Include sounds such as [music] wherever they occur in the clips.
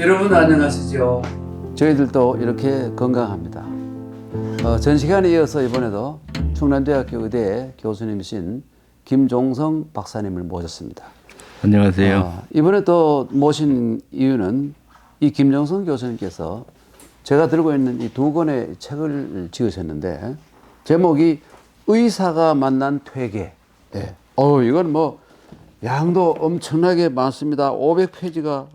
여러분 안녕하시죠? 저희들도 이렇게 건강합니다. 어, 전 시간에 이어서 이번에도 충남대학교 의대 교수님이신 김종성 박사님을 모셨습니다. 안녕하세요. 어, 이번에 또 모신 이유는 이 김정성 교수님께서 제가 들고 있는 이 두 권의 책을 지으셨는데 제목이 의사가 만난 퇴계. 예. 어, 이건 뭐 양도 엄청나게 많습니다. 500페이지가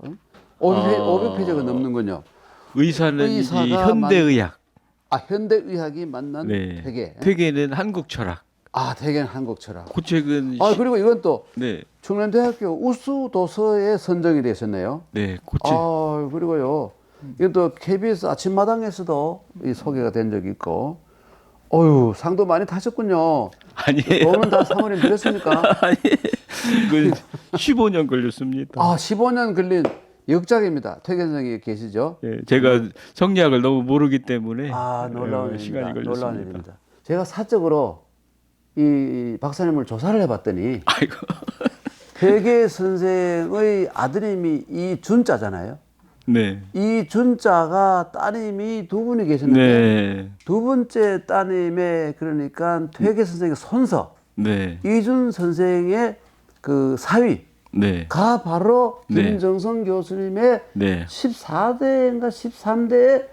500페이지, 어. 500페이지가 넘는군요. 의사는 의사가 현대의학. 아, 현대 의학이 만난 네. 퇴계. 퇴계는 한국 철학. 아, 퇴계는 한국 철학. 그 책은 아, 시- 그리고 이건 또 네, 충남대학교 우수 도서에 선정이 되셨네요. 네, 그 책. 아, 그리고요. 이건 또 KBS 아침마당에서도 이 소개가 된 적이 있고, 어유 상도 많이 타셨군요. 아니에요. 돈은 다 사모님 드렸습니까? 아니, 그 15년 걸렸습니다. 아, 15년 걸린 역작입니다. 퇴계선생이 계시죠? 예, 제가 성리학을 너무 모르기 때문에 아, 놀라운 어, 일입니다. 시간이 놀라운 걸렸습니다. 일입니다. 제가 사적으로 이 박사님을 조사를 해봤더니 아이고. [laughs] 퇴계 선생의 아드님이 이 준자잖아요. 네. 이 준자가 따님이 두 분이 계셨는데 네. 두 번째 따님의 그러니까 퇴계 선생의 손서 네. 이준 선생의 그 사위 가 네. 바로 네. 김정성 교수님의 네. 14대인가 13대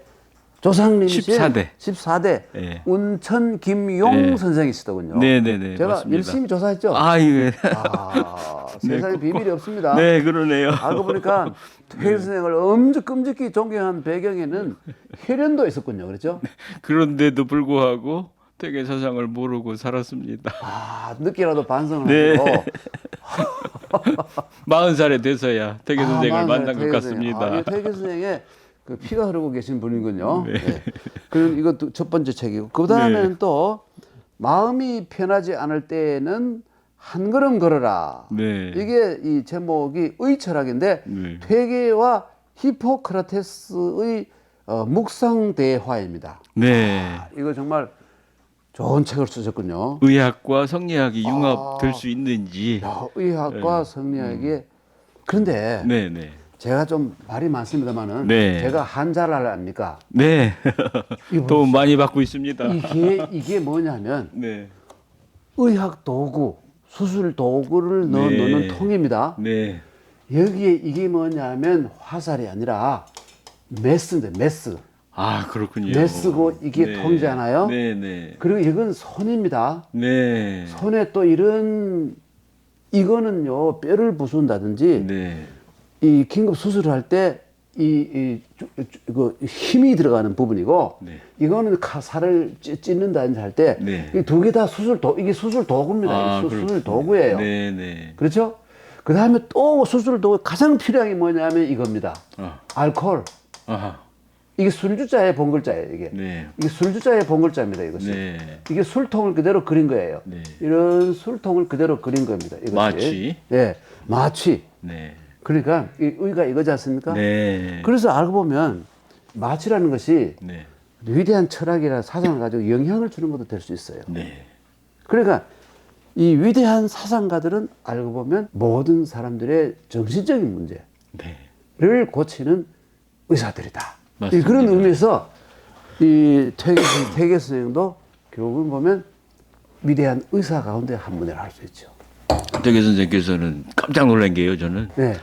조상님이신 14대. 14대 네. 운천 김용 네. 선생이시더군요. 네, 네, 네. 제가 맞습니다. 열심히 조사했죠. 아, 예. 아, [laughs] 네, 세상에 꼭- 비밀이 없습니다. 네, 그러네요. 알고 보니까 [laughs] 퇴계 선생을 엄청 끔찍히 존경한 배경에는 혈연도 있었군요. 그렇죠? [laughs] 그런데도 불구하고 퇴계 사상을 모르고 살았습니다. 아, 늦게라도 반성을 네. 하고 [laughs] 마흔 살에 돼서야 퇴계 아, 선생을 맞아요. 만난 것. 같습니다. 아, 이 퇴계 선생의 그 피가 흐르고 계신 분이군요. [laughs] 네. 네. 그럼 이것도 첫 번째 책이고 그 다음에는 네. 또 마음이 편하지 않을 때에는 한 걸음 걸어라. 네. 이게 이 제목이 의철학인데 네. 퇴계와 히포크라테스의 어, 묵상 대화입니다. 네. 이거 정말 좋은 책을 쓰셨군요. 의학과 성리학이 아. 융합될 수 있는지. 야, 의학과 성리학의 그런데 네, 네. 제가 좀 말이 많습니다만은 네. 제가 한자를 압니까? 네. [laughs] 도움 많이 받고 있습니다. 이게 이게 뭐냐면 네. 의학 도구, 수술 도구를 넣어 네. 놓는 통입니다. 네. 여기에 이게 뭐냐면 화살이 아니라 메스인데 메스. 아, 그렇군요. 메스고 이게 네. 통이잖아요. 네, 네. 그리고 이건 손입니다. 네. 손에 또 이런 이거는요 뼈를 부순다든지 네. 이 긴급 수술을 할 때 이, 이, 주- 주- 그 힘이 들어가는 부분이고 네. 이거는 살을 찌- 찢는다든지 할때 네. 이두 개 다 수술 도 이게 수술 도구입니다. 아, 이 수. 수술 도구예요. 네, 네. 그렇죠? 그 다음에 또 수술 도구 가장 필요한 게 뭐냐면 이겁니다. 아. 알코올. 아하. 이게 술주자의 본글자예요. 이게 네. 이게 술주자의 본글자입니다. 이것이. 네. 이게 술통을 그대로 그린 거예요. 네. 이런 술통을 그대로 그린 겁니다. 이것이. 마취. 예, 마취. 네. 그러니까 이 의가 이거지 않습니까? 네. 그래서 알고 보면 마취라는 것이 네. 위대한 철학이나 사상을 가지고 영향을 주는 것도 될 수 있어요. 네. 그러니까 이 위대한 사상가들은 알고 보면 모든 사람들의 정신적인 문제를 네. 고치는 의사들이다. 이 맞습니다. 그런 의미에서 이 퇴계, 선생도 결국은 보면 위대한 의사 가운데 한 분이라 할수 있죠. 퇴계 선생께서는 깜짝 놀란 게요, 저는. 네.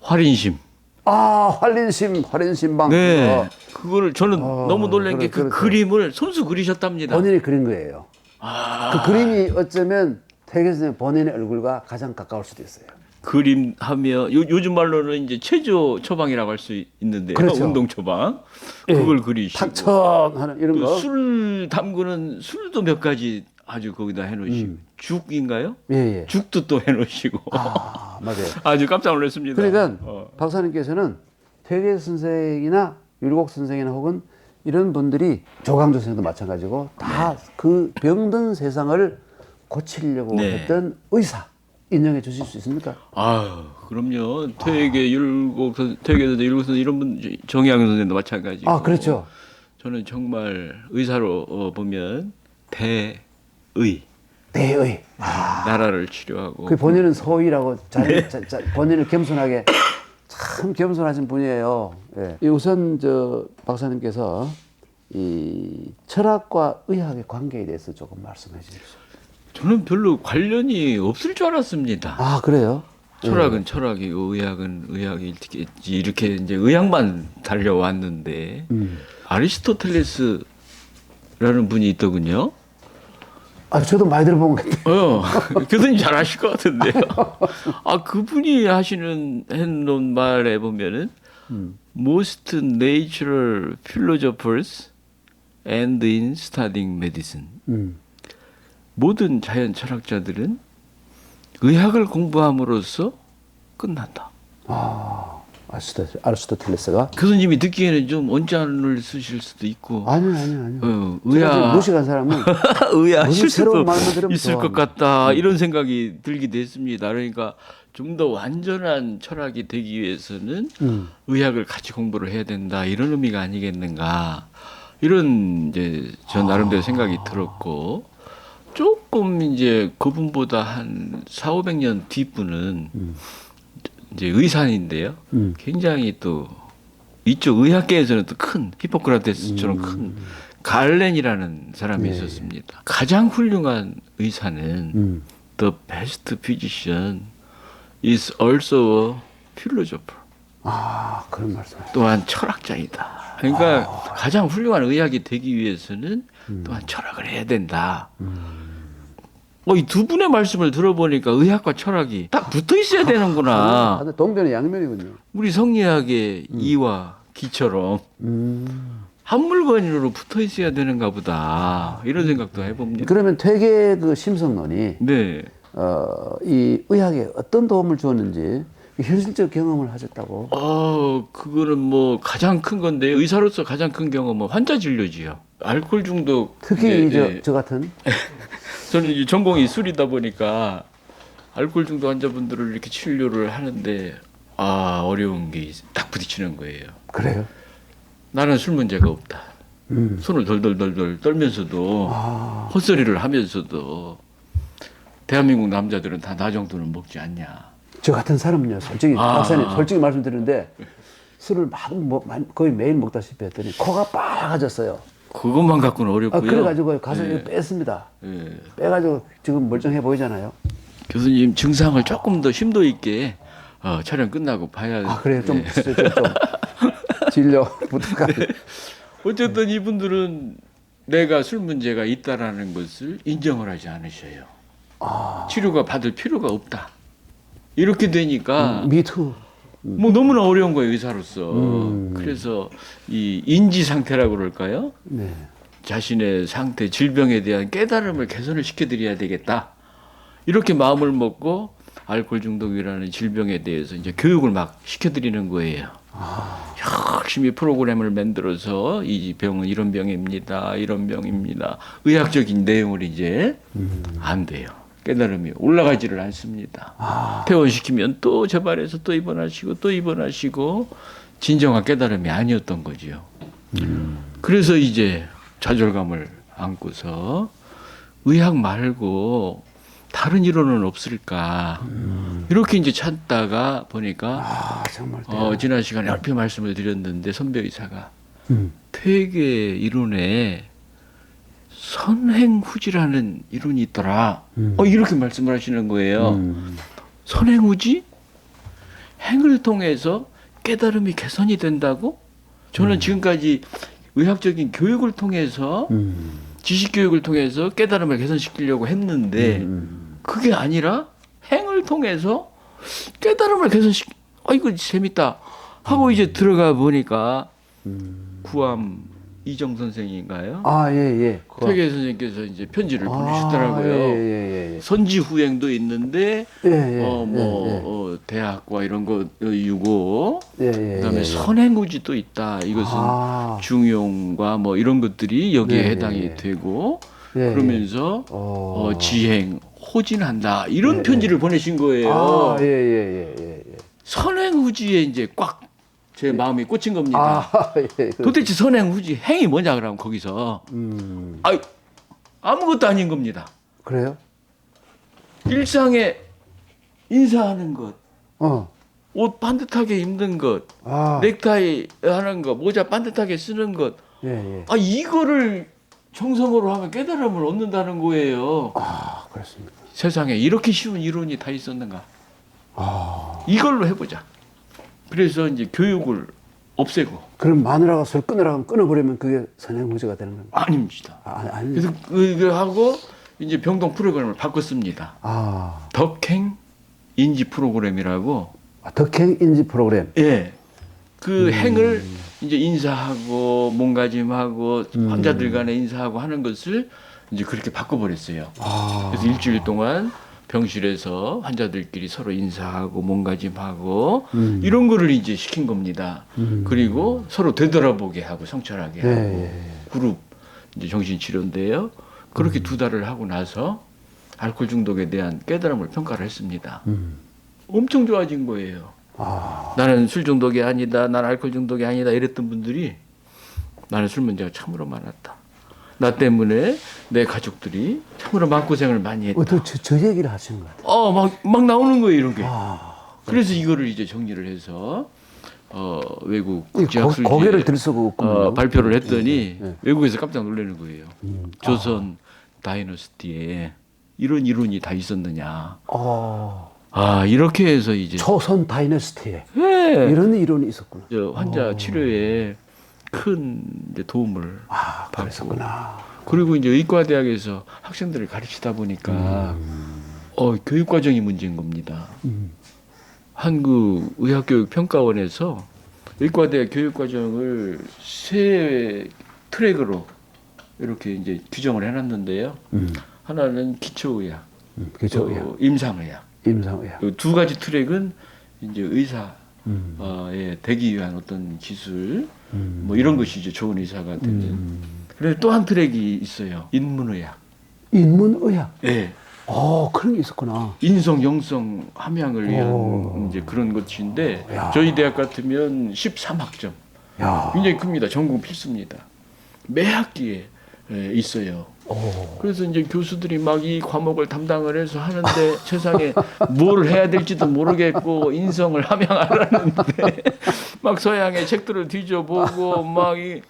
활인심. 아, 활린심, 활린심방. 네. 어, 그거를 저는 어, 너무 놀란 게그 그렇죠. 그림을 손수 그리셨답니다. 본인이 그린 거예요. 아. 그 그림이 어쩌면 퇴계 선생 본인의 얼굴과 가장 가까울 수도 있어요. 그림 하며 요, 요즘 말로는 이제 체조 처방이라고 할 수 있는데 그렇죠. 운동 처방 예. 그걸 그리시고 탁천하는 이런 거. 그술 담그는 술도 몇 가지 아주 거기다 해놓으시고 죽인가요? 예, 예. 죽도 또 해놓으시고 아, 맞아요. [laughs] 아주 깜짝 놀랐습니다. 그러니까 어. 박사님께서는 퇴계 선생이나 율곡 선생이나 혹은 이런 분들이 조강조 선생도 마찬가지고 다 그 병든 세상을 고치려고 네. 했던 의사 인정해 주실 수 있습니까? 아유 그럼요. 퇴계 율곡 선 퇴계 선생 율곡 선생 이런 분 정의양 선생도 마찬가지고. 아, 그렇죠. 저는 정말 의사로 어, 보면 대의 대의. 나라를 치료하고 그 본인은 서의라고 자, 자, 자, 본인을 겸손하게 참 겸손하신 분이에요. 예. 이 우선 저 박사님께서 이 철학과 의학의 관계에 대해서 조금 말씀해 주십시오. 저는 별로 관련이 없을 줄 알았습니다. 아 그래요? 철학은 철학이고 의학은 의학이 이렇게 이렇게 이제 의학만 달려왔는데 음. 아리스토텔레스라는 분이 있더군요. 아 저도 많이 들어본 것 같아요. 어, 교수님 잘 아실 것 같은데요. 아, 그분이 하시는 해놓은 말에 보면은 most natural philosophers end in studying medicine. 음. 모든 자연 철학자들은 의학을 공부함으로써 끝난다. 아 아리스토 아리스토텔레스가 교수님이 듣기에는 좀 언짢을 쓰실 수도 있고, 아니요 아니요 아니요. 어, 의학 무식한 사람은 [laughs] 무슨 새로운 수도 말만 들으면 있을 것 좋아합니다. 같다 이런 생각이 들기도 했습니다. 그러니까 좀 더 완전한 철학이 되기 위해서는 음. 의학을 같이 공부를 해야 된다 이런 의미가 아니겠는가 이런 이제 저 나름대로 생각이 들었고 조금 이제 그분보다 한 4, 500년 뒷분은 이제 의사인데요. 음. 굉장히 또 이쪽 의학계에서는 또 큰 히포크라테스처럼 큰 갈렌이라는 사람이 네. 있었습니다. 가장 훌륭한 의사는 음. the best physician is also a philosopher. 아 그런 말씀. 또한 철학자이다. 그러니까 가장 훌륭한 의학이 되기 위해서는 음. 또한 철학을 해야 된다. 어, 이 두 분의 말씀을 들어보니까 의학과 철학이 딱 붙어 있어야 되는구나. [laughs] 아, 동변의 양면이군요. 우리 성리학의 이와 기처럼 음. 한 물건으로 붙어 있어야 되는가 보다. 이런 생각도 해봅니다. 그러면 퇴계 그 심성론이 네. 어, 이 의학에 어떤 도움을 주었는지 현실적 경험을 하셨다고. 어, 그거는 뭐 가장 큰 건데 의사로서 가장 큰 경험은 환자 진료지요. 알코올 중독. 특히 이제, 저, 예. 저 같은 [laughs] 저는 이제 전공이 술이다 보니까 알코올 중독 환자분들을 이렇게 치료를 하는데 아 어려운 게 딱 부딪히는 거예요. 그래요. 나는 술 문제가 없다. 음. 손을 덜덜덜덜 떨면서도 아, 헛소리를 하면서도 대한민국 남자들은 다 나 정도는 먹지 않냐. 저 같은 사람은요. 솔직히 아. 박사님 솔직히 말씀드리는데 술을 막 뭐, 많이- 거의 매일 먹다시피 했더니 코가 빨개졌어요. 그것만 갖고는 어렵고요. 아, 그래가지고 가서 예. 뺐습니다. 예. 빼가지고 지금 멀쩡해 보이잖아요. 교수님 증상을 조금 더 심도 있게 어, 촬영 끝나고 봐야. 아 그래요. 좀, 예. 좀, 좀 [laughs] 진료 부탁합니다. 어쨌든 이분들은 내가 술 문제가 있다라는 것을 인정을 하지 않으셔요. 아. 치료가 받을 필요가 없다. 이렇게 되니까 미투. 뭐 너무나 어려운 거예요 의사로서. 음. 그래서 이 인지 상태라고 그럴까요? 네. 자신의 상태, 질병에 대한 깨달음을 개선을 시켜드려야 되겠다. 이렇게 마음을 먹고 알코올 중독이라는 질병에 대해서 이제 교육을 막 시켜드리는 거예요. 열심히 프로그램을 만들어서 이 병은 이런 병입니다. 이런 병입니다. 의학적인 내용을 이제 안 돼요. 깨달음이 올라가지를 않습니다. 퇴원시키면 또 재발해서 또 입원하시고 또 입원하시고 진정한 깨달음이 아니었던 거지요. 그래서 이제 좌절감을 안고서 의학 말고 다른 이론은 없을까 이렇게 이제 찾다가 보니까 아 정말. 어, 지난 시간에 얼핏 말씀을 드렸는데 선배 의사가 음. 퇴계 이론에 선행후지라는 이론이 있더라. 음. 어, 이렇게 말씀을 하시는 거예요. 음. 선행후지? 행을 통해서 깨달음이 개선이 된다고? 저는 지금까지 의학적인 교육을 통해서 음. 지식 교육을 통해서 깨달음을 개선시키려고 했는데 음. 그게 아니라 행을 통해서 깨달음을 개선시 아 이거 재밌다 하고 이제 들어가 보니까 음. 구암 이정 선생인가요? 아, 예, 예. 그거. 퇴계 선생님께서 이제 편지를 아, 보내주시더라고요. 예, 예, 예. 선지 후행도 있는데 예, 예. 어 뭐 예, 예. 어, 대학과 이런 거 유고 예, 예, 그다음에 예. 선행우지도 있다. 이것은 아, 중용과 뭐 이런 것들이 여기에 네, 해당이 네. 되고 예, 그러면서 어. 어, 지행 호진한다 이런 네, 편지를 보내신 거예요. 아, 예, 예, 예, 예. 예. 선행후지에 이제 꽉 제 마음이 꽂힌 겁니다. 아, [laughs] 예. 그- 도대체 선행 후지 행이 뭐냐 그러면 거기서 음. 아 아무것도 아닌 겁니다. 그래요? 일상에 인사하는 것, 어. 옷 반듯하게 입는 것, 아, 넥타이 하는 것, 모자 반듯하게 쓰는 것, 예, 예. 아 이거를 정성으로 하면 깨달음을 얻는다는 거예요. 아, 그렇습니까. 세상에 이렇게 쉬운 이론이 다 있었는가? 아, 이걸로 해보자. 그래서 이제 교육을 없애고 그럼 마누라가 술 끊으라고 하면 끊어버리면 그게 선행무죄가 되는 겁니다. 아닙니다. 아, 아니, 그래서 그거 하고 이제 병동 프로그램을 바꿨습니다. 아, 덕행 인지 프로그램이라고 아, 덕행 인지 프로그램. 예. 그 행을 이제 인사하고 몸가짐하고 환자들 간에 인사하고 하는 것을 이제 그렇게 바꿔버렸어요. 아, 그래서 일주일 동안 병실에서 환자들끼리 서로 인사하고 몸가짐하고 음. 이런 거를 이제 시킨 겁니다. 그리고 서로 되돌아보게 하고 성찰하게 예, 하고 예. 그룹 이제 정신치료인데요. 그렇게 두 달을 하고 나서 알코올 중독에 대한 깨달음을 평가를 했습니다. 음. 엄청 좋아진 거예요. 아, 나는 술 중독이 아니다, 난 알코올 중독이 아니다 이랬던 분들이 나는 술 문제가 참으로 많았다. 나 때문에 내 가족들이 참으로 마음고생을 많이 했다. 어, 저, 저, 저 얘기를 하시는 것 같아요. 어, 막, 막 나오는 거예요, 이런 게. 아, 그래서 이거를 이제 정리를 해서, 어, 외국 국제학술지에 고개를 들 수가 없군요. 어, 발표를 했더니 예, 예. 외국에서 깜짝 놀라는 거예요. 음. 조선 다이너스티에 이런 이론이 다 있었느냐. 어, 아, 이렇게 해서 이제 초선 다이너스티에 예. 이런 이론이 있었구나. 저 환자 치료에 큰 이제 도움을 아, 받고 그랬었구나. 그리고 이제 의과대학에서 학생들을 가르치다 보니까 어 교육 과정이 문제인 겁니다. 음. 한국 의학교육평가원에서 의과대학 교육 과정을 세 트랙으로 이렇게 이제 규정을 해놨는데요. 음, 하나는 기초의학, 음. 또 임상의학. 임상의학. 그두 가지 트랙은 이제 의사 음, 어, 되기 위한 어떤 기술 음. 뭐 이런 것이 이제 좋은 의사가 되는. 그래서 또한 트랙이 있어요. 인문의학. 인문의학. 예. 어, 그런 게 있었구나. 인성 영성 함양을 위한 오. 이제 그런 것인데 야. 저희 대학 같으면 13학점. 야, 굉장히 큽니다. 전공 필수입니다. 매 학기에 예, 있어요. 오, 그래서 이제 교수들이 막 이 과목을 담당을 해서 하는데 [laughs] 세상에 뭘 해야 될지도 모르겠고 인성을 함양하라는데 [laughs] 막 서양의 책들을 뒤져보고 막이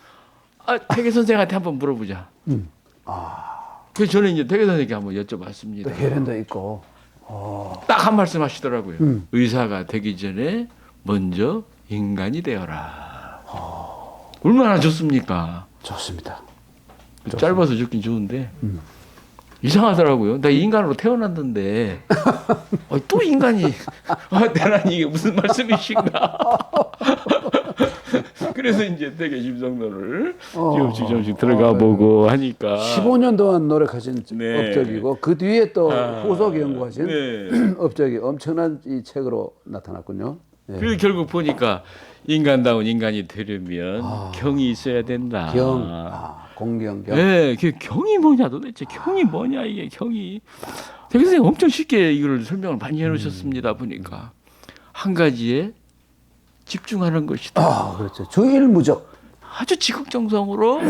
아, 태계 선생한테 한번 물어보자. 음, 아, 그래서 저는 이제 태계 선생님께 한번 여쭤봤습니다. 또 혈연도 있고. 어, 딱한 말씀 하시더라고요. 음. 의사가 되기 전에 먼저 인간이 되어라. 얼마나 좋습니까? 좋습니다. 짧아서 좋긴 좋은데 음. 이상하더라고요. 나 인간으로 태어났는데 [laughs] 어, 또 인간이 아, 대란 이게 무슨 말씀이신가? [laughs] 그래서 이제 되게 심성론을 어. 조금씩 들어가 보고 하니까 15년 동안 노력하신 네. 업적이고 그 뒤에 또 아, 후속 연구하신 네. [clears throat] 업적이 엄청난 이 책으로 나타났군요. 예. 그리고 결국 보니까 인간다운 인간이 되려면 경이 있어야 된다. 경, 아, 공경, 경. 네, 그 경이 뭐냐 도대체 경이 뭐냐 이게 경이. 대개 선생님 엄청 쉽게 이걸 설명을 많이 해놓으셨습니다 보니까 한 가지에 집중하는 것이다. 아, 그렇죠. 주일무적. 아주 지극정성으로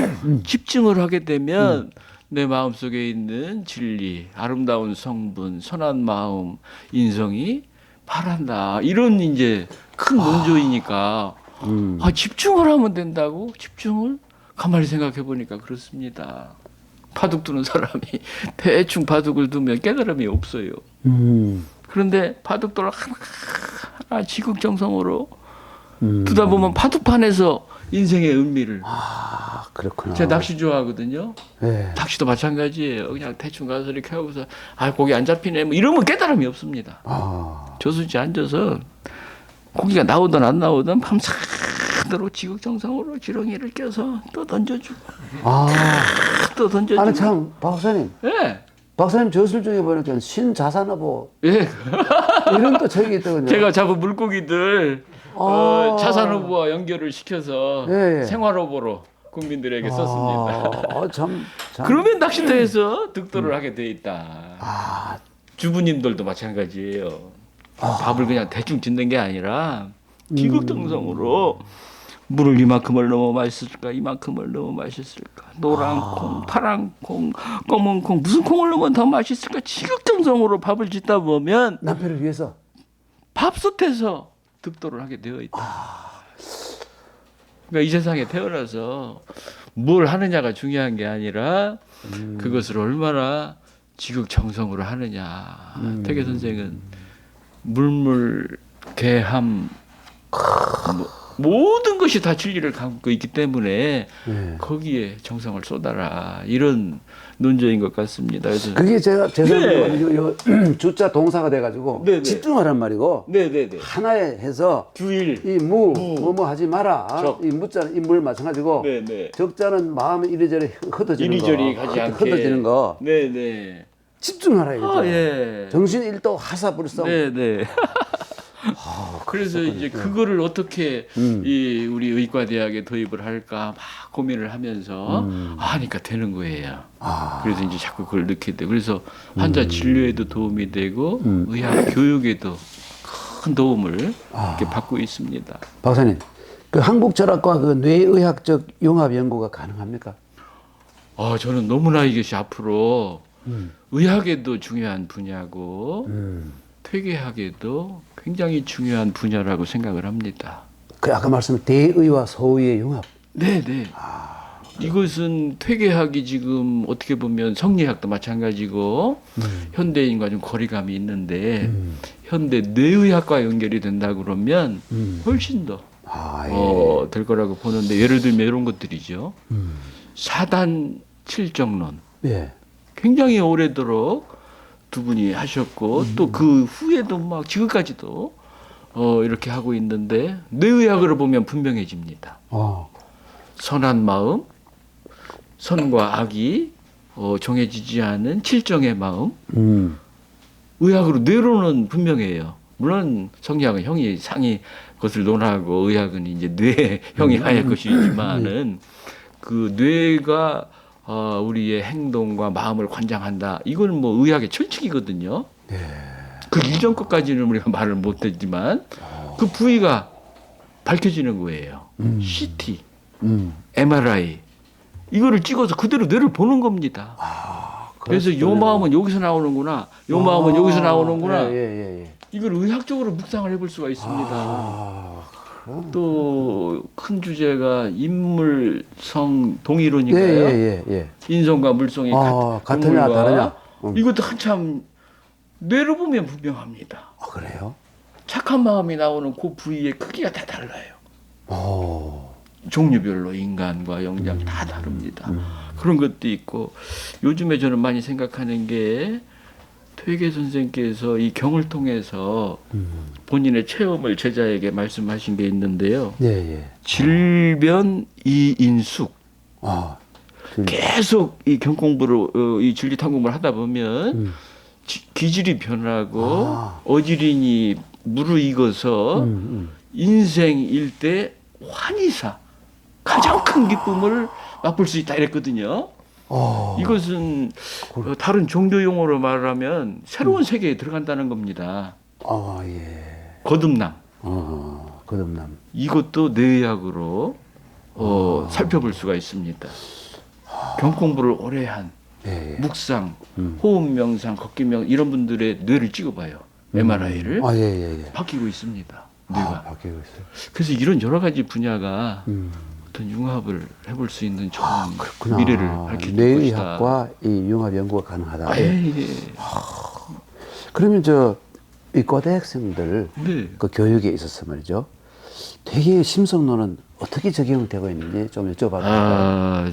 집중을 하게 되면 내 마음 속에 있는 진리, 아름다운 성분, 선한 마음, 인성이 바란다. 이런 이제 큰 논조이니까 음. 아, 집중을 하면 된다고? 집중을? 가만히 생각해 보니까 그렇습니다. 바둑 두는 사람이 [laughs] 대충 바둑을 두면 깨달음이 없어요. 음. 그런데 바둑돌을 하나, 하나 지극정성으로 음. 두다 보면 바둑판에서 인생의 의미를 아, 그렇구나. 제가 낚시 좋아하거든요. 예. 낚시도 마찬가지예요. 그냥 대충 가서 이렇게 하고서 아 고기 안 잡히네 뭐 이러면 깨달음이 없습니다. 아, 저수지 앉아서 고기가 나오든 안 나오든 밤새도록 지극정성으로 지렁이를 껴서 또 던져주고 아, 또 던져주고. 아니 참 박사님, 예. 박사님 저술 중에 보니까 신자산어보 예. 이런 또 책이 있더군요. 제가 잡은 물고기들 어, 아. 자산후보와 연결을 시켜서 예, 예. 생활후보로 국민들에게 썼습니다. 아, 참, 참. 그러면 낚시터에서 득도를 하게 돼 있다. 아, 주부님들도 마찬가지예요. 밥을 그냥 대충 짓는 게 아니라 기극정성으로 물을 이만큼을 넣으면 맛있을까? 이만큼을 넣으면 맛있을까? 노란 콩 파란 콩 검은 콩 무슨 콩을 넣으면 더 맛있을까? 지극정성으로 밥을 짓다 보면 남편을 위해서. 밥솥에서 득도를 하게 되어 있다. 그러니까 이 세상에 태어나서 뭘 하느냐가 중요한 게 아니라 그것을 얼마나 지극정성으로 하느냐. 태계 선생은 물물 개함 뭐, 모든 것이 다 진리를 갖고 있기 때문에 네. 거기에 정성을 쏟아라 이런 논조인 것 같습니다. 그래서 그게 제가 죄송해요. 네. [clears throat] 주자 동사가 돼가지고 네, 네. 집중하란 말이고 네네네 하나에 해서 주일 이 무, 뭐뭐 하지 마라. 적. 이 무자는 인물 마찬가지고 네네 적자는 마음이 이리저리 흩어지는 이리저리 거, 가지 흩- 않게 흩어지는 거 네네 집중하라 이거죠. 아 예. 정신 일도 하사불성. 네네. [laughs] 그래서 이제 그거를 어떻게 음. 이 우리 의과대학에 도입을 할까 막 고민을 하면서 하니까 되는 거예요. 음. 아. 그래서 이제 자꾸 그걸 넣게 돼. 그래서 환자 진료에도 도움이 되고 의학 교육에도 큰 도움을 아. 이렇게 받고 있습니다. 박사님, 그 한국 철학과 그 뇌의학적 융합 연구가 가능합니까? 아 저는 너무나 이것이 앞으로 음. 의학에도 중요한 분야고 음. 퇴계학에도 굉장히 중요한 분야라고 생각을 합니다. 그 아까 말씀 대의와 소의의 융합. 네, 네. 이것은 퇴계학이 지금 어떻게 보면 성리학도 마찬가지고 현대인과 좀 거리감이 있는데 현대 뇌의학과 연결이 된다 그러면 훨씬 더 아, 예. 어, 될 거라고 보는데 예를 들면 이런 것들이죠. 음. 사단 칠정론 예. 굉장히 오래도록 두 분이 하셨고 또그 후에도 막 지금까지도 어, 이렇게 하고 있는데 뇌의학으로 보면 분명해집니다. 어. 선한 마음, 선과 악이 어, 정해지지 않은 칠정의 마음. 음. 의학으로 뇌로는 분명해요. 물론 성리학은 형이 상이 것을 논하고 의학은 이제 뇌 형이 하의 것이지만은 그 뇌가 어, 우리의 행동과 마음을 관장한다. 이거는 뭐 의학의 철칙이거든요. 그 이전 것까지는 우리가 말을 못했지만 그 부위가 밝혀지는 거예요. CT, 음. MRI 이거를 찍어서 그대로 뇌를 보는 겁니다. 그래서 요 마음은 여기서 나오는구나. 요 마음은 여기서 나오는구나. 예, 예, 예. 이걸 의학적으로 묵상을 해볼 수가 있습니다. 아. 또 큰 주제가 인물성 예, 동이론인가요? 예, 예, 예. 인성과 물성이 아, 같, 같으냐, 동물과 다르냐? 음. 이것도 한참 뇌로 보면 분명합니다. 아, 그래요? 착한 마음이 나오는 그 부위의 크기가 다 달라요. 오. 종류별로 인간과 영장 음. 다 다릅니다. 그런 것도 있고 요즘에 저는 많이 생각하는 게 퇴계 선생께서 이 경을 통해서 음. 본인의 체험을 제자에게 말씀하신 게 있는데요. 예, 예. 질변 이인숙 아. 그- 계속 이 경 공부를 어, 이 진리 탐구를 하다 보면 음. 지- 기질이 변하고 아. 어지린이 무르익어서 음, 음. 인생일 때 환희사 가장 큰 기쁨을 맛볼 수 있다 이랬거든요. 어. 이것은 어, 다른 종교 용어로 말하면 새로운 세계에 들어간다는 겁니다. 아, 예. 거듭남 어. 거듭남. 이것도 뇌의학으로 어, 살펴볼 수가 있습니다. 경 공부를 오래 한 예, 예. 묵상, 음. 호흡 명상, 걷기 명 이런 분들의 뇌를 찍어봐요. MRI를 아, 예, 예, 예. 바뀌고 있습니다. 아, 뇌가. 바뀌고 있어요. 그래서 이런 여러 가지 분야가 음. 어떤 융합을 해볼 수 있는 좋은 그렇구나. 미래를 밝힐. 뇌의학과 이 융합 연구가 가능하다. 아, 예, 예. 그러면 저 이 과대학생들 네. 그 교육에 있어서 말이죠. 되게 심성론은 어떻게 적용되고 있는지 좀 여쭤봐도 될까요? 아,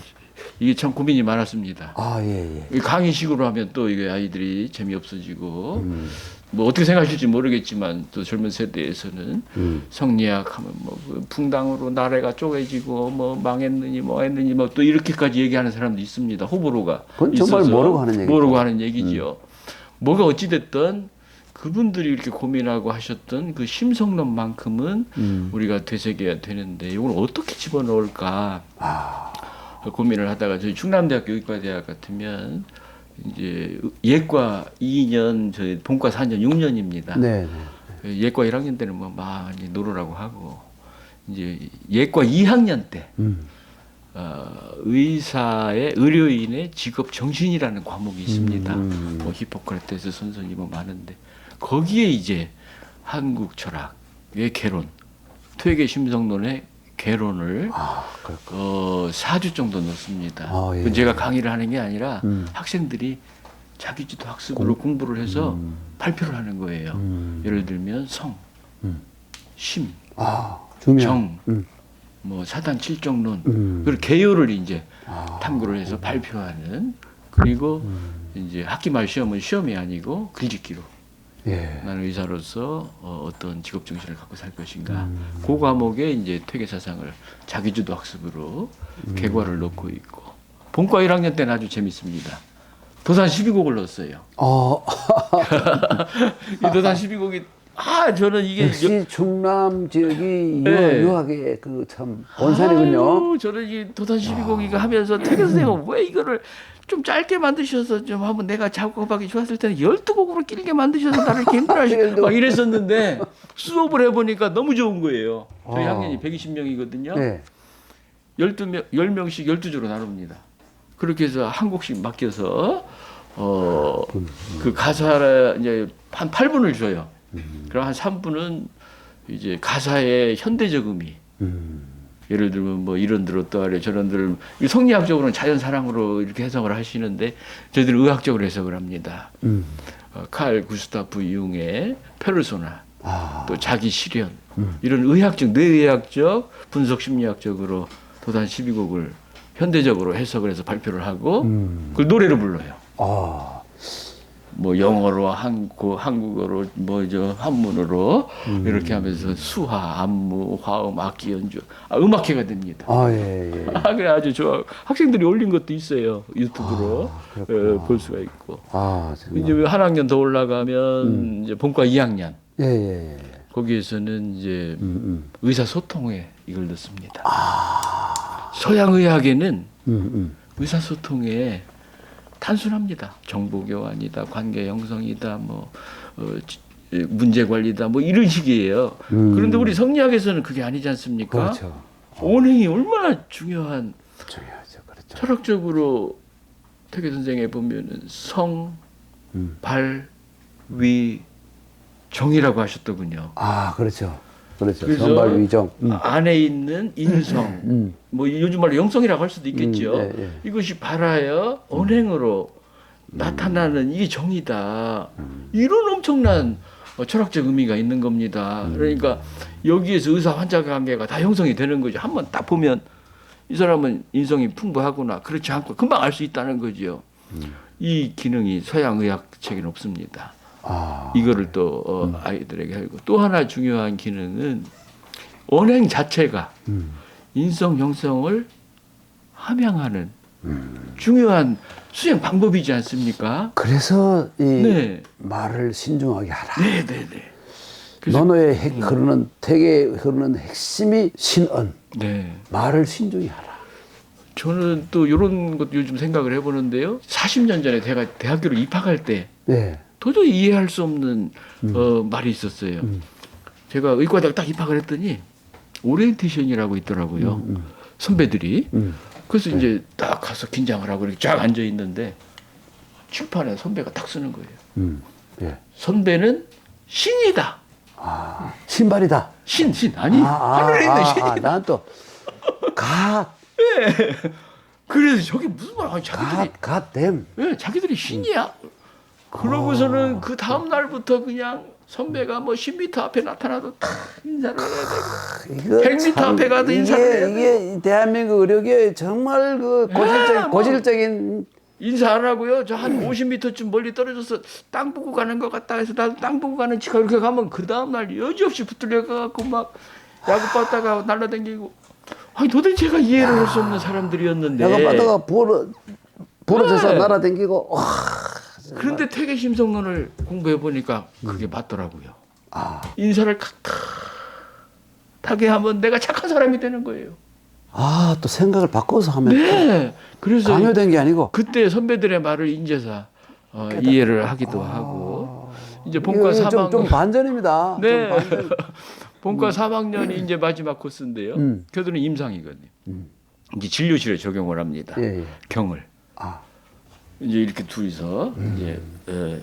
이게 참 고민이 많았습니다. 아, 예, 예. 이 강의식으로 하면 또 이게 아이들이 재미없어지고 음. 뭐 어떻게 생각하실지 모르겠지만 또 젊은 세대에서는 음. 성리학 하면 뭐그 풍당으로 나라가 쪼개지고 뭐 망했느니 뭐 했느니 뭐 또 이렇게까지 얘기하는 사람도 있습니다. 호불호가 그건 정말 모르고 하는 얘기죠. 모르고 하는 얘기지요. 뭐가 어찌 됐든 그분들이 이렇게 고민하고 하셨던 그 심성론만큼은 음. 우리가 되새겨야 되는데 이걸 어떻게 집어넣을까 아, 고민을 하다가 저희 충남대학교 의과대학 같으면 이제 예과 2년 저희 본과 4년 6년입니다. 네, 네. 예과 1학년 때는 뭐 많이 놀으라고 하고 이제 예과 2학년 때 음. 어, 의사의 의료인의 직업 정신이라는 과목이 있습니다. 음. 뭐 히포크라테스 선생님 뭐 많은데 거기에 이제 한국 철학, 개론, 퇴계 심성론의 개론을 아. 어, 4주 정도 넣습니다. 아, 예. 제가 강의를 하는 게 아니라 학생들이 자기주도 학습으로 공 부를 해서 발표를 하는 거예요. 음. 예를 들면 성, 음. 심, 아. 정, 음. 뭐 사단 칠정론, 음. 그리고 개요를 이제 아. 탐구를 해서 발표하는 그리고 음. 이제 학기 말 시험은 시험이 아니고 글짓기로 예. 나는 의사로서 어, 어떤 직업 정신을 갖고 살 것인가 음. 그 과목에 이제 퇴계 사상을 자기주도 학습으로 음. 개괄을 넣고 있고 본과 1학년 때는 아주 재밌습니다. 도산 12곡을 넣었어요. 어, [laughs] 이 도산 12곡이 아 저는 이게 역시 충남 지역이 네. 유, 학의 그참 본산이군요. 아유, 저는 이 도산 12곡이가 하면서 퇴계 선생님 왜 이거를 좀 짧게 만드셔서 좀 한번 내가 작업하기 좋았을 때는 12곡으로 길게 만드셔서 나를 이렇게 힘들어하시고 막 이랬었는데 수업을 해보니까 너무 좋은 거예요. 저희 아. 학년이 120명이거든요. 네. 12명, 10명씩 12조로 나눕니다. 그렇게 해서 한 곡씩 맡겨서 어, 그 가사를 이제 한 8분을 줘요. 그럼 한 3분은 이제 가사의 현대적 의미. 음. 예를 들면 뭐 이런 들었다 아래 저런 들 성리학적으로는 자연 사랑으로 이렇게 해석을 하시는데 저희들은 의학적으로 해석을 합니다. 음. 어, 칼 구스타프 융의 페르소나 아. 또 자기 실현 이런 의학적 뇌의학적 분석 심리학적으로 도단 12곡을 현대적으로 해석을 해서 발표를 하고 음. 그걸 노래로 불러요. 아. 뭐 영어로 한국 한국어로 뭐 저 한문으로 이렇게 하면서 수화, 안무, 화음, 악기 연주 아, 음악회가 됩니다. 아, 예, 예. [laughs] 아, 그래 아주 좋아. 학생들이 올린 것도 있어요. 유튜브로 아. 어, 볼 수가 있고. 아, 정말. 이제 한 학년 더 올라가면 음. 이제 본과 2학년 예, 예, 예. 거기에서는 이제 음, 음. 의사 소통에 이걸 넣습니다. 서양 의학에는 음, 음. 의사 소통에 단순합니다. 정보 교환이다, 관계 형성이다, 뭐 어, 문제 관리다, 뭐 이런 식이에요. 음. 그런데 우리 성리학에서는 그게 아니지 않습니까? 그렇죠. 언행이 얼마나 중요한 중요하죠. 그렇죠. 철학적으로 태계 선생에 보면은 성, 음. 발, 위, 정이라고 하셨더군요. 아, 그렇죠. 그렇죠. 그래서 선발 위정. 음. 안에 있는 인성, 음. 뭐 요즘 말로 영성이라고 할 수도 있겠죠. 음, 예, 예. 이것이 발하여 언행으로 나타나는 이게 정이다. 음. 이런 엄청난 어, 철학적 의미가 있는 겁니다. 음. 그러니까 여기에서 의사 환자 관계가 다 형성이 되는 거죠. 한번 딱 보면 이 사람은 인성이 풍부하구나. 그렇지 않고 금방 알 수 있다는 거죠. 음. 이 기능이 서양 의학 책에는 없습니다. 아. 이거를 또 어, 음. 아이들에게 하고 또 하나 중요한 기능은 언행 자체가 음. 인성 형성을 함양하는 음. 중요한 수행 방법이지 않습니까? 그래서 이 네, 말을 신중하게 하라. 네, 네, 네. 논어의 핵 흐르는 택에 흐르는 핵심이 신언. 네, 말을 신중히 하라. 저는 또 이런 것도 요즘 생각을 해보는데요. 40년 전에 제가 대학교를 입학할 때 네. 도저히 이해할 수 없는 어, 말이 있었어요. 음. 제가 의과대학 딱 입학을 했더니 오리엔테이션이라고 있더라고요. 음, 선배들이. 음. 그래서 이제 딱 가서 긴장을 하고 이렇게 쫙 앉아 있는데 칠판에 선배가 딱 쓰는 거예요. 음. 예. 선배는 신이다. 아, 신발이다. 신, 신 아니 하늘에 있는 신이다. 난 또, 갓, 그래서 저게 무슨 말? 아니 자기들이 갓, 갓댐. 왜 자기들이 신이야? 그러고서는 그 다음 날부터 그냥 선배가 뭐 10m 앞에 나타나도 다 인사를 해야 되고 이거 100m 참 앞에 가도 인사를 해야 이게, 이게 이 대한민국 의료계 정말 그 고질적인, 뭐. 고질적인 인사 안 하고요. 저 한 50m쯤 멀리 떨어져서 땅 보고 가는 것 같다 해서 나도 땅 보고 가는 치가 이렇게 가면 그 다음 날 여지없이 붙들려 가고 막 야구 받다가 날라다니고 아니 도대체가 이해를 할 수 없는 사람들이었는데 내가 받다가 부러, 부러져서 네. 날아다니고, 와, 그런데 퇴계 심성론을 공부해 보니까 그게 맞더라고요. 아, 인사를 칵탁하게 하면 내가 착한 사람이 되는 거예요. 아, 또 생각을 바꿔서 하면 네. 그래서 강요된 게 아니고, 그때 선배들의 말을 인제사 어, 이해를 하기도 하고 이제 본과 이거 좀, 3학년 좀 [laughs] 반전입니다. 네. 좀 반전. [laughs] 본과 3학년이 이제 마지막 코스인데요. 음. 교도는 임상이거든요. 음. 이제 진료실에 적용을 합니다. 예, 예. 경을 아, 이제 이렇게 둘이서 음. 이제 에,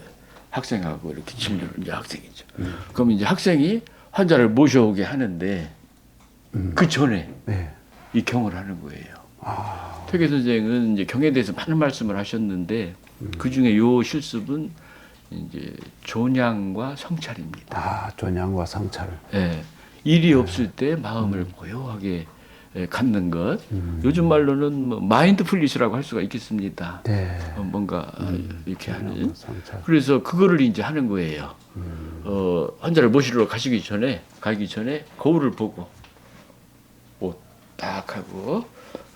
학생하고 이렇게 진료를 이제 학생이죠. 음. 그럼 이제 학생이 환자를 모셔오게 하는데 그 전에 네. 이 경을 하는 거예요. 퇴계 선생은 이제 경에 대해서 많은 말씀을 하셨는데 그 중에 요 실습은 이제 존양과 성찰입니다. 아, 존양과 성찰. 예, 일이 없을 때 마음을 고요하게 예, 갖는 것. 요즘 말로는 뭐 마인드풀리스라고 할 수가 있겠습니다. 네. 어, 뭔가 이렇게 하는. 성찰. 그래서 그거를 이제 하는 거예요. 어, 환자를 모시러 가시기 전에 가기 전에 거울을 보고 옷 딱 하고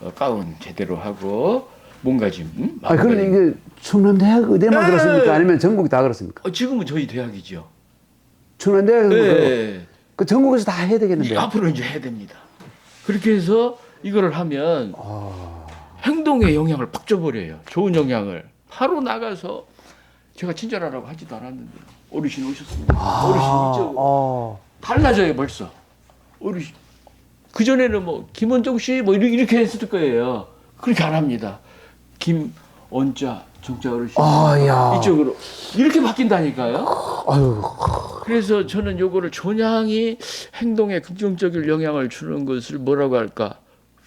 어, 가운 제대로 하고 몸가짐. 음? 아, 그럼. 이게 충남대학 의대만 네. 그렇습니까? 아니면 전국이 다 그렇습니까? 어, 지금은 저희 대학이죠. 충남대학 그, 네. 그 전국에서 다 해야 되겠는데. 앞으로 이제 해야 됩니다. 그렇게 해서 이거를 하면 아, 행동에 영향을 팍 줘버려요. 좋은 영향을. 바로 나가서 제가 친절하라고 하지도 않았는데 어르신 오셨습니다. 어르신 이쪽으로. 아, 달라져요 벌써. 어르신. 그 전에는 뭐 김원종 씨뭐 이렇게, 이렇게 했을 거예요. 그렇게 안 합니다. 김원자 정자 어르신 아, 야. 이쪽으로 이렇게 바뀐다니까요. 아유, 그래서 저는 요거를 존양이 행동에 긍정적인 영향을 주는 것을 뭐라고 할까?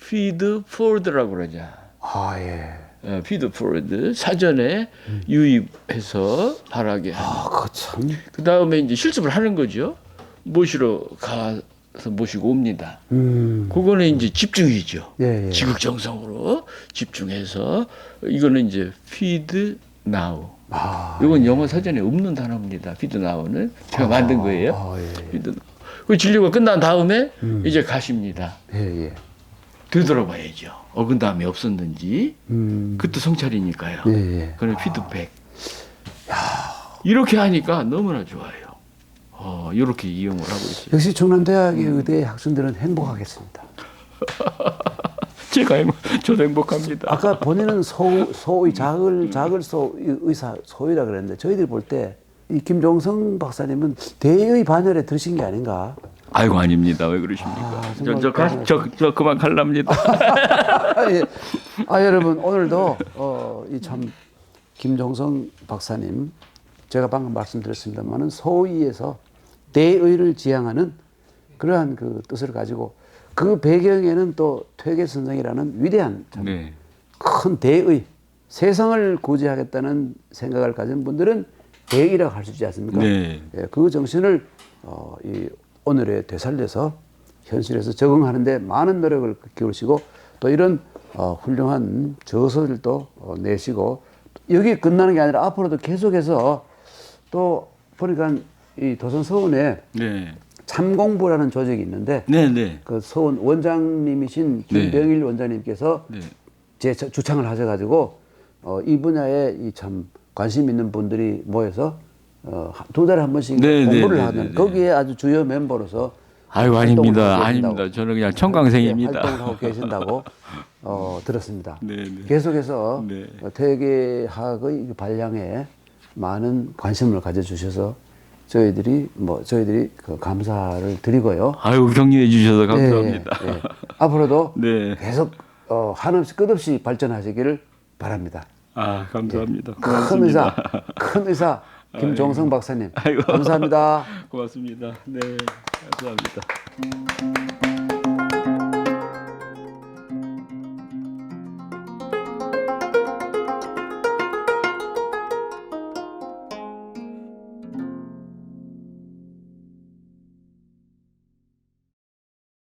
feed forward라고 그러자. 아, 예. 어, feed forward 사전에 유입해서 바라게. 아, 그 참. 그 다음에 이제 실습을 하는 거죠. 모시러 가 서 모시고 옵니다. 음, 그거는 이제 집중이죠. 예, 예. 지극정성으로 집중해서 이거는 이제 feed now. 아, 이건 영어 사전에 없는 단어입니다. feed now는 제가 만든 거예요. 아, 예. 그 진료가 끝난 다음에 이제 가십니다. 예, 예. 되돌아봐야죠. 어긋남이 없었는지. 음, 그것도 성찰이니까요. 예, 예. 그런 피드백. 이렇게 하니까 너무나 좋아요. 어, 이렇게 이용을 하고 있어요. 역시 충남대학의 의대 학생들은 행복하겠습니다. [laughs] 제가 행복, 저도 행복합니다. 아까 본인은 소, 소의 작을, 작을 소, 의사, 소이라 그랬는데 저희들이 볼 때 이 김종성 박사님은 대의 반열에 드신 게 아닌가. 아이고 아닙니다. 왜 그러십니까? 아, 저, 정말 저, 가, 저, 저 그만 갈랍니다. 아, [laughs] 예. 아 여러분 오늘도 어, 이 참 김종성 박사님 제가 방금 말씀드렸습니다만은 소위에서 대의를 지향하는 그러한 그 뜻을 가지고 그 배경에는 또 퇴계 선생이라는 위대한 참 네. 큰 대의 세상을 구제하겠다는 생각을 가진 분들은 대의라고 할 수 있지 않습니까? 네. 예, 그 정신을 어, 이 오늘에 되살려서 현실에서 적응하는데 많은 노력을 기울이시고 또 이런 어, 훌륭한 저서들도 어, 내시고 여기 끝나는 게 아니라 앞으로도 계속해서 또 보니까 이 도선 서원에 네. 참공부라는 조직이 있는데 네, 네. 그 서원 원장님이신 네. 김병일 원장님께서 네. 제 저- 주창을 하셔가지고 어, 이 분야에 이 참 관심 있는 분들이 모여서 어, 하- 두 달에 한 번씩 네, 공부를 하는. 거기에 아주 주요 멤버로서 활동을 아닙니다. 아닙니다. 저는 그냥 네, 청강생입니다. 활동을 하고 계신다고 어, 들었습니다. 네, 네. 계속해서 네. 어, 퇴계학의 발량에 많은 관심을 가져주셔서 저희들이 뭐 저희들이 그 감사를 드리고요. 아이고 격려해 주셔서 감사합니다. 예, 예. 앞으로도 [laughs] 네. 계속 어, 한없이 끝없이 발전하시기를 바랍니다. 아 감사합니다. 큰 의사, [laughs] 큰 의사 김종성 박사님 아이고. 감사합니다. [laughs] 고맙습니다. 네, 감사합니다.